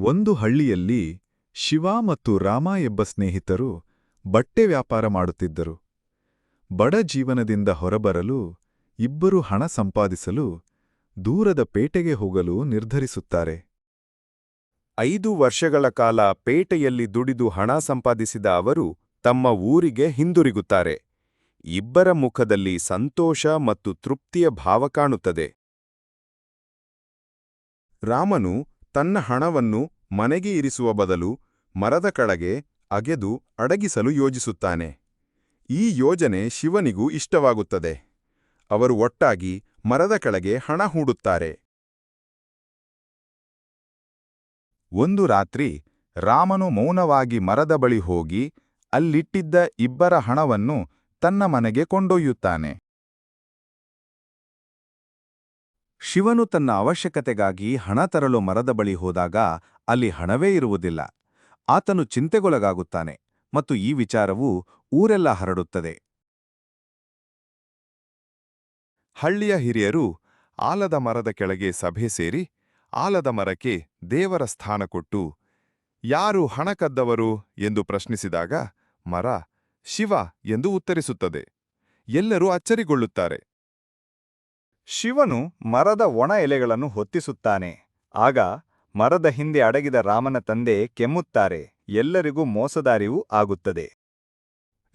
ಒಂದು ಹಳ್ಳಿಯಲ್ಲಿ ಶಿವ ಮತ್ತು ರಾಮ ಎಂಬ ಸ್ನೇಹಿತರು ಬಟ್ಟೆ ವ್ಯಾಪಾರ ಮಾಡುತ್ತಿದ್ದರು. ಬಡ ಜೀವನದಿಂದ ಹೊರಬರಲು, ಇಬ್ಬರು ಹಣ ಸಂಪಾದಿಸಲು, ದೂರದ ಪೇಟೆಗೆ ಹೋಗಲು ನಿರ್ಧರಿಸುತ್ತಾರೆ. ಐದು ವರ್ಷಗಳ ಕಾಲ ಪೇಟೆಯಲ್ಲಿ ದುಡಿದು ಹಣ ಸಂಪಾದಿಸಿದ ಅವರು ತಮ್ಮ ಊರಿಗೆ ಹಿಂದಿರುಗುತ್ತಾರೆ. ಇಬ್ಬರ ಮುಖದಲ್ಲಿ ಸಂತೋಷ ಮತ್ತು ತೃಪ್ತಿಯ ಭಾವ ಕಾಣುತ್ತದೆ. ರಾಮನು ತನ್ನ ಹಣವನ್ನು ಮನೆಗೆ ಇರಿಸುವ ಬದಲು ಮರದ ಕೆಳಗೆ ಅಗೆದು ಅಡಗಿಸಲು ಯೋಜಿಸುತ್ತಾನೆ. ಈ ಯೋಜನೆ ಶಿವನಿಗೂ ಇಷ್ಟವಾಗುತ್ತದೆ. ಅವರು ಒಟ್ಟಾಗಿ ಮರದ ಕೆಳಗೆ ಹಣ ಹೂಡುತ್ತಾರೆ. ಒಂದು ರಾತ್ರಿ ರಾಮನು ಮೌನವಾಗಿ ಮರದ ಬಳಿ ಹೋಗಿ ಅಲ್ಲಿಟ್ಟಿದ್ದ ಇಬ್ಬರ ಹಣವನ್ನು ತನ್ನ ಮನೆಗೆ ಕೊಂಡೊಯ್ಯುತ್ತಾನೆ. ಶಿವನು ತನ್ನ ಅವಶ್ಯಕತೆಗಾಗಿ ಹಣ ತರಲು ಮರದ ಬಳಿ ಹೋದಾಗ ಅಲ್ಲಿ ಹಣವೇ ಇರುವುದಿಲ್ಲ. ಆತನು ಚಿಂತೆಗೊಳಗಾಗುತ್ತಾನೆ ಮತ್ತು ಈ ವಿಚಾರವು ಊರೆಲ್ಲ ಹರಡುತ್ತದೆ. ಹಳ್ಳಿಯ ಹಿರಿಯರು ಆಲದ ಮರದ ಕೆಳಗೆ ಸಭೆ ಸೇರಿ ಆಲದ ಮರಕ್ಕೆ ದೇವರ ಸ್ಥಾನ ಕೊಟ್ಟು, ಯಾರು ಹಣ ಕದ್ದವರು? ಎಂದು ಪ್ರಶ್ನಿಸಿದಾಗ ಮರ, ಶಿವ ಎಂದು ಉತ್ತರಿಸುತ್ತದೆ. ಎಲ್ಲರೂ ಅಚ್ಚರಿಗೊಳ್ಳುತ್ತಾರೆ. ಶಿವನು ಮರದ ಒಣ ಎಲೆಗಳನ್ನು ಹೊತ್ತಿಸುತ್ತಾನೆ. ಆಗ ಮರದ ಹಿಂದೆ ಅಡಗಿದ ರಾಮನ ತಂದೆ ಕೆಮ್ಮುತ್ತಾರೆ. ಎಲ್ಲರಿಗೂ ಮೋಸದಾರಿವು ಆಗುತ್ತದೆ.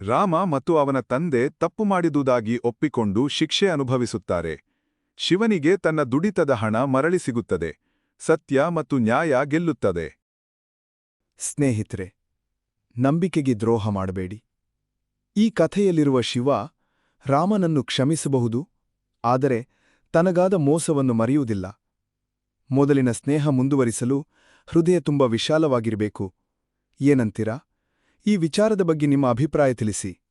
ರಾಮ ಮತ್ತು ಅವನ ತಂದೆ ತಪ್ಪು ಮಾಡಿದುದಾಗಿ ಒಪ್ಪಿಕೊಂಡು ಶಿಕ್ಷೆ ಅನುಭವಿಸುತ್ತಾರೆ. ಶಿವನಿಗೆ ತನ್ನ ದುಡಿತದ ಹಣ ಮರಳಿ ಸಿಗುತ್ತದೆ. ಸತ್ಯ ಮತ್ತು ನ್ಯಾಯ ಗೆಲ್ಲುತ್ತದೆ. ಸ್ನೇಹಿತರೆ, ನಂಬಿಕೆಗೆ ದ್ರೋಹ ಮಾಡಬೇಡಿ. ಈ ಕಥೆಯಲ್ಲಿರುವ ಶಿವ ರಾಮನನ್ನು ಕ್ಷಮಿಸಬಹುದು, ಆದರೆ ತನಗಾದ ಮೋಸವನ್ನು ಮರೆಯುವುದಿಲ್ಲ. ಮೊದಲಿನ ಸ್ನೇಹ ಮುಂದುವರಿಸಲು ಹೃದಯ ತುಂಬ ವಿಶಾಲವಾಗಿರಬೇಕು. ಏನಂತೀರಾ? ಈ ವಿಚಾರದ ಬಗ್ಗೆ ನಿಮ್ಮ ಅಭಿಪ್ರಾಯ ತಿಳಿಸಿ.